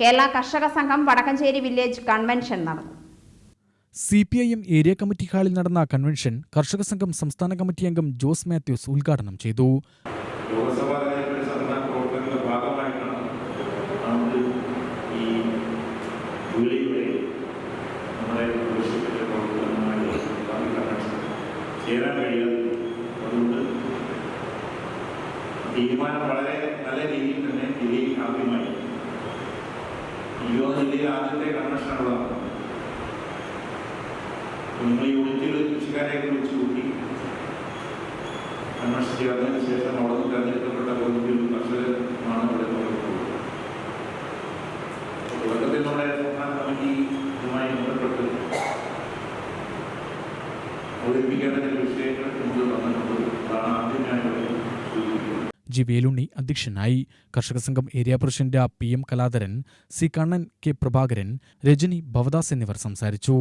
കേരള കർഷക സംഘം Vadakkanchery village convention നടന്നു. C P I M area committee ഹാളിൽ നടന്ന കൺവെൻഷൻ കർഷക സംഘം സംസ്ഥാന കമ്മിറ്റി അംഗം ജോസ് മാത്യൂസ് ഉദ്ഘാടനം ചെയ്തു. തീരുമാനം വളരെ നല്ല രീതിയിൽ തന്നെ ഇരുപത് ജില്ലയിൽ ആദ്യത്തെ കൺവെൻഷനുള്ളതാണ് നിങ്ങൾ യൂണിറ്റിൽ കൃഷിക്കാരെയൊക്കെ വിളിച്ചു കൂട്ടി. കൺവെൻഷൻ വന്നതിന് ശേഷം അവിടെ നിന്ന് തെരഞ്ഞെടുക്കപ്പെട്ട പ്രതിനിധികളും കർഷകരുമാണ് ഇവിടെ തുടക്കത്തിൽ നമ്മുടെ സംസ്ഥാന കമ്മിറ്റി ഇതുമായി ബന്ധപ്പെട്ട് അവതരിപ്പിക്കേണ്ട ചില വിഷയങ്ങൾ നമുക്ക് ജി വേലുണ്ണി അധ്യക്ഷനായി. കർഷക സംഘം area president P M Kaladharan C Kannan K Prabhakaran Rajani Bhavadas എന്നിവർ സംസാരിച്ചു.